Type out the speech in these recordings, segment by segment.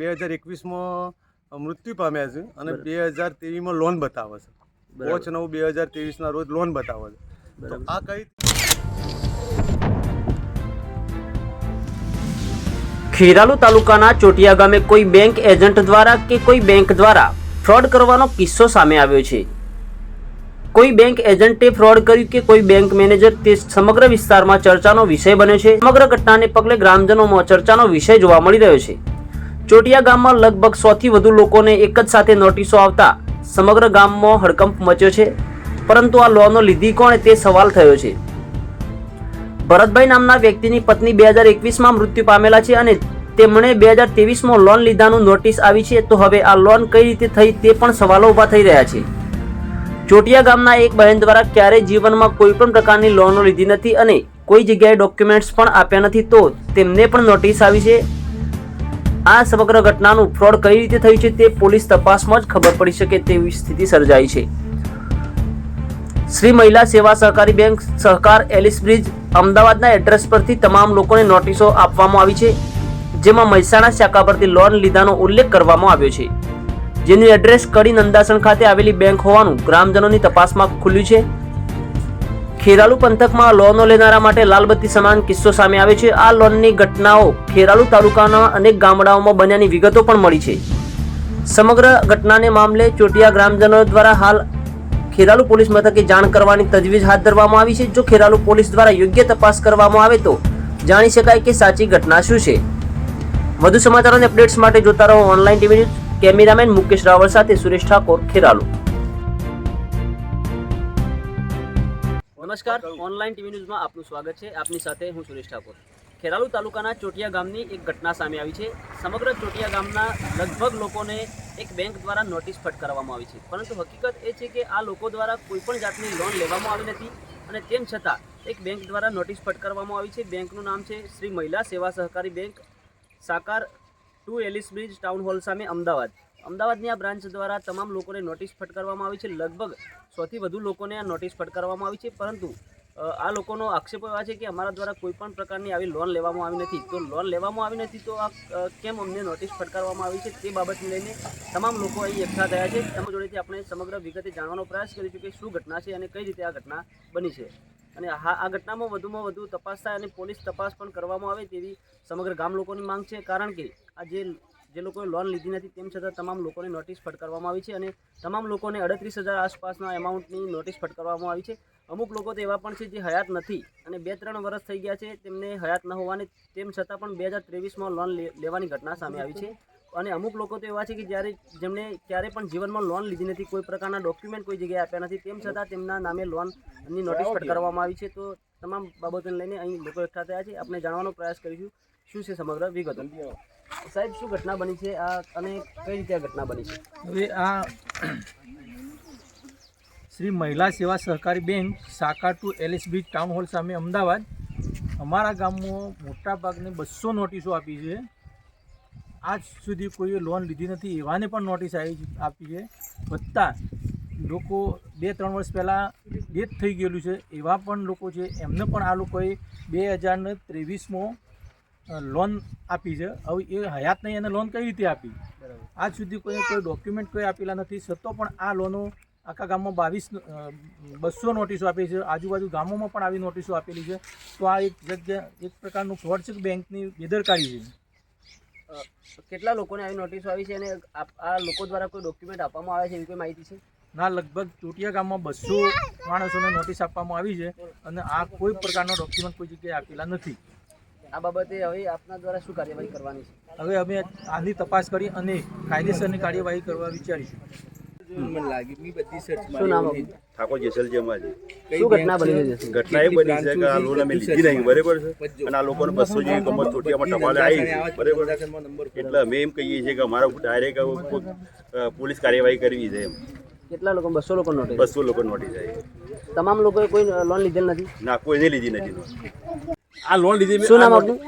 બે હજાર એકવીસમાં મૃત્યુ પામ્યા છે અને બે હજાર તેવીસમાં લોન બતાવે છે. પાંચ નવ બે હજાર ત્રેવીસના રોજ લોન બતાવે છે. તો આ કઈ ખેરાલુ તાલુકાના ચોટિયા ગામે કોઈ બેંક એજન્ટ દ્વારા કે કોઈ બેંક દ્વારા ફ્રોડ કરવાનો કિસ્સો સામે આવ્યો છે? કોઈ બેંક એજન્ટે ફ્રોડ કર્યું કે કોઈ બેંક મેનેજર તે સમગ્ર વિસ્તારમાં ચર્ચાનો વિષય બન્યો છે? સમગ્ર ઘટનાને પગલે ગ્રામજનોમાં ચર્ચાનો વિષય જોવા મળી રહ્યો છે. ચોટિયા ગામમાં લગભગ સો થી વધુ લોકોને એક જ સાથે નોટિસો આવતા સમગ્ર ગામમાં હડકંપ મચ્યો છે. પરંતુ આ લોનો લીધી કોણે તે સવાલ થયો છે. ભરતભાઈ નામના વ્યક્તિની પત્ની બે હજાર એકવીસમાં મૃત્યુ પામેલા છે અને તેમણે બે હજાર ત્રેવીસમાં લોન લીધાનું નોટિસ આવી છે તો હવે આ લોન કઈ રીતે થઈ તે પણ સવાલો ઊભા થઈ રહ્યા છે. ચોટિયા ગામના એક બહેન દ્વારા ક્યારેય જીવનમાં કોઈ પણ પ્રકારની લોનો લીધી નથી અને કોઈ જગ્યાએ ડોક્યુમેન્ટ્સ પણ આપ્યા નથી તો તેમને પણ નોટિસ આવી છે. આ સમગ્ર ઘટનાનું ફ્રોડ કઈ રીતે થયું છે તે પોલીસ તપાસમાં જ ખબર પડી શકે તેવી સ્થિતિ સર્જાઈ છે. શ્રી મહિલા સેવા સહકારી બેંક સહકાર એલિસ બ્રિજ અમદાવાદના એડ્રેસ પરથી તમામ લોકોને નોટિસો આપવામાં આવી છે, જેમાં મહેસાણા શાખા પરથી લોન લીધાનો ઉલ્લેખ કરવામાં આવ્યો છે. જેનું એડ્રેસ કડી નંદાસણ ખાતે આવેલી બેંક હોવાનું ગ્રામજનોની તપાસમાં ખુલ્યું છે. ખેરાલુ પંથકમાં લોનો લેનારા માટે લાલબત્તી સમાન કિસ્સો સામે આવે છે. આ લોનની ઘટનાઓ ખેરાલુ તાલુકાના અનેક ગામડાઓમાં બન્યાની વિગતો પણ મળી છે. સમગ્ર ઘટનાને મામલે ચોટિયા ગ્રામજનો દ્વારા હાલ ખેરાલુ પોલીસ મથકે જાણ કરવાની તજવીજ હાથ ધરવામાં આવી છે. જો ખેરાલુ પોલીસ દ્વારા યોગ્ય તપાસ કરવામાં આવે તો જાણી શકાય કે સાચી ઘટના શું છે. વધુ સમાચાર અને અપડેટ્સ માટે જોતા રહો online TV news cameraman Mukesh Raval સાથે સુરેશ ઠાકોર, ખેરાલુ. નમસ્કાર. ઓનલાઈન ટીવી ન્યૂઝમાં આપનું સ્વાગત છે. આપની સાથે હું સુરેશ ઠાકોર. ખેરાલુ તાલુકાના ચોટિયા ગામની એક ઘટના સામે આવી છે. સમગ્ર ચોટિયા ગામના લગભગ લોકોને એક બેંક દ્વારા નોટિસ ફટકારવામાં આવી છે. પરંતુ હકીકત એ છે કે આ લોકો દ્વારા કોઈપણ જાતની લોન લેવામાં આવી નથી અને તેમ છતાં એક બેંક દ્વારા નોટિસ ફટકારવામાં આવી છે. બેંકનું નામ છે શ્રી મહિલા સેવા સહકારી bank Sakar two Ellis Bridge town hall સામે અમદાવાદ. અમદાવાદની આ બ્રાન્ચ દ્વારા તમામ લોકોને નોટિસ ફટકારવામાં આવી છે. લગભગ સૌથી વધુ લોકોને આ નોટિસ ફટકારવામાં આવી છે. પરંતુ આ લોકોનો આક્ષેપ એવા છે કે અમારા દ્વારા કોઈ પણ પ્રકારની આવી લોન લેવામાં આવી નથી. તો લોન લેવામાં આવી નથી તો આ કેમ અમને નોટિસ ફટકારવામાં આવી છે તે બાબતને લઈને તમામ લોકો અહીં એકઠા થયા છે. તેમની જોડેથી આપણે સમગ્ર વિગતે જાણવાનો પ્રયાસ કરીશું કે શું ઘટના છે અને કઈ રીતે આ ઘટના બની છે. અને હા, આ ઘટનામાં વધુમાં વધુ તપાસ થાય અને પોલીસ તપાસ પણ કરવામાં આવે તેવી સમગ્ર ગામ લોકોની માંગ છે. કારણ કે, આ જે જે લોકોએ લોન લીધી નથી તેમ છતાં તમામ લોકોને નોટિસ ફટકારવામાં આવી છે અને તમામ લોકોને અડત્રીસ હજાર આસપાસના એમાઉન્ટની નોટિસ ફટકારવામાં આવી છે. અમુક લોકો તો એવા પણ છે જે હયાત નથી અને બે ત્રણ વર્ષ થઈ ગયા છે તેમને હયાત ન હોવાને તેમ છતાં પણ બે હજાર ત્રેવીસમાં લોન લે- લેવાની ઘટના સામે આવી છે. અને અમુક લોકો તો એવા છે કે જ્યારે જેમણે ક્યારે પણ જીવનમાં લોન લીધી નથી કોઈ પ્રકારના ડોક્યુમેન્ટ કોઈ જગ્યાએ આપ્યા નથી તેમ છતાં તેમના નામે લોનની નોટિસ ફટકારવામાં આવી છે. તો તમામ બાબતોને લઈને અહીં લોકો એકઠા થયા છે. આપણે જાણવાનો પ્રયાસ કરીશું શું છે સમગ્ર વિગતો. સાહેબ, શું ઘટના બની છે? આ અને કઈ રીતે આ ઘટના બની છે? હવે આ શ્રી મહિલા સેવા સહકારી બેંક શાખા ટુ એલએસબી ટાઉન હોલ સામે અમદાવાદ અમારા ગામમાં મોટા ભાગની બસો નોટિસો આપી છે. આજ સુધી કોઈએ લોન લીધી નથી, એવાને પણ નોટિસ આવી આપી છે. વત્તા લોકો બે ત્રણ વર્ષ પહેલાં ડેથ થઈ ગયેલું છે. એવા પણ લોકો છે. એમને પણ આ લોકોએ બે હજાર ને ત્રેવીસમાં લોન આપી છે. હવે એ હયાત નહીં એને લોન કઈ રીતે આપી? આજ સુધી કોઈ કોઈ ડોક્યુમેન્ટ કોઈ આપેલા નથી. છતાં પણ આ લોનો આખા ગામમાં બાવીસ બસો નોટિસો આપી છે. આજુબાજુ ગામોમાં પણ આવી નોટિસો આપેલી છે. તો આ એક જગ્યા એક પ્રકારનું ફ્રોડ છે બેંકની બેદરકારી છે? કેટલા લોકોને આવી નોટિસો આવી છે અને આ- આ લોકો દ્વારા કોઈ ડોક્યુમેન્ટ આપવામાં આવે છે એવી કોઈ માહિતી છે? ના લગભગ ચોટિયા ગામમાં બસો માણસોને નોટિસ આપવામાં આવી છે અને આ કોઈ પ્રકારનો ડોક્યુમેન્ટ કોઈ જગ્યાએ આપેલા નથી. આ બાબતે હવે આપના દ્વારા શું કાર્યવાહી કરવાની છે? હવે અમે આની તપાસ કરી અને કાયદેસરની કાર્યવાહી કરવા વિચારીશું. આપનું? ઠાકોર શું ઘટના બની છે? ઘટના એ બની છે કે આ લોન અમે લીધી નહીં બરાબર છે? અને આ લોકોને બસો જેવી કમર ચોટીયામાં ટપાલે આવી. બરાબર? એટલે અમે એમ કહીએ છીએ કે અમારા ડાયરેક્ટ પોલીસ કાર્યવાહી કરવી છે એમ. કેટલા લોકો બસો લોકો નોટિસ બસો લોકો નોટિસ આવી તમામ લોકોએ કોઈ લોન લીધેલ નથી? ના કોઈને લીધી નથી. આ લોન લીધી શું નામ આપનું?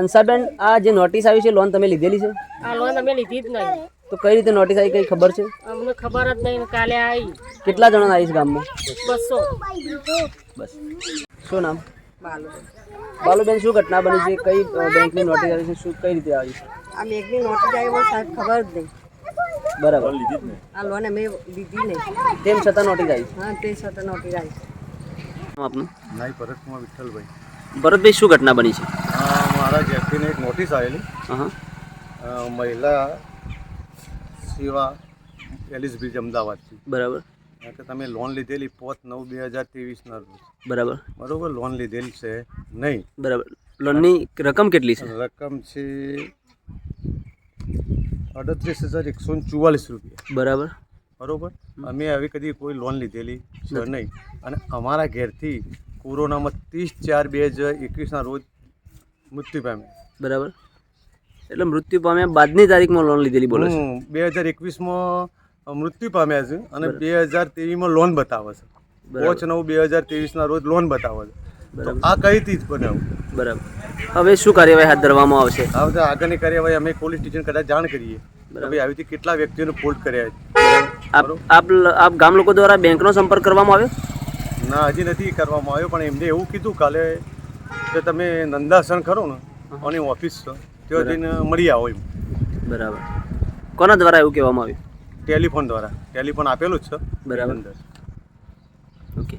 અંસાબેન. આ જે નોટિસ આવી છે લોન તમે લીધેલી છે? આ લોન અમે લીધી જ નહીં. તો કઈ રીતે નોટિસ આવી કઈ ખબર છે? અમને ખબર જ નહીં કાલે આવી કેટલા જણા આવી છે ગામમાં? બસો. બસ. શું નામ? બાલુબેન શું ઘટના બની છે? કઈ બેંકની નોટિસ આવી છે? શું કઈ રીતે આવી છે? આ બેંકની નોટિસ આવી હોય સાહેબ ખબર જ નહીં. બરાબર. આ લોન અમે લીધી નહીં. તેમ છતાં નોટિસ આવી હા તે છતાં નોટિસ આવી આપનું? નાઈ ભરતકુમાર વિઠ્ઠલભાઈ. ભરતભાઈ શું ઘટના બની છે? મારા વ્યક્તિને એક નોટિસ આવેલી. મહિલા સેવા એલિસ બ્રિજ અમદાવાદથી. બરાબર. કે તમે લોન લીધેલી પોત નવ બે હજાર ત્રેવીસના રોજ. બરાબર. બરાબર લોન લીધેલી છે નહીં. બરાબર. લોનની રકમ કેટલી છે? રકમ છે અડત્રીસ હજાર એકસો ચુવાલીસ રૂપિયા. બરાબર. બરોબર? અમે આવી કદી કોઈ લોન લીધેલી છે નહીં. અને અમારા ઘેરથી કોરોનામાં ત્રીસ ચાર બે હજાર એકવીસના રોજ મૃત્યુ પામ્યા. બરાબર. એટલે મૃત્યુ પામ્યા બાદની તારીખમાં લોન લીધેલી બોલો બે હજાર એકવીસમાં મૃત્યુ પામ્યા છે અને બે હજાર ત્રેવીસમાં લોન બતાવે છે. પાંચ નવ બે હજાર ત્રેવીસના રોજ લોન બતાવે છે. તો બરાબર. આ કઈ જ બનાવ? બરાબર. હવે શું કાર્યવાહી હાથ ધરવામાં આવશે? હવે આગળની કાર્યવાહી અમે પોલીસ સ્ટેશન કદાચ જાણ કરીએ. બરાબર. આવી રીતે કેટલા વ્યક્તિઓને ફોલ્ટ કર્યા છે? આપ આપ આપ ગામ લોકો દ્વારા બેંકનો સંપર્ક કરવામાં આવ્યો? ના હજી નથી કરવામાં આવ્યો પણ એમને એવું કીધું કાલે કે તમે નંદાસન કરો ને અને ઓફિસ છે ત્યાં જઈને મળી આવો એમ. બરાબર. કોના દ્વારા એવું કહેવામાં આવ્યું? ટેલિફોન દ્વારા. ટેલિફોન આપેલું જ છે. બરાબર. ઓકે.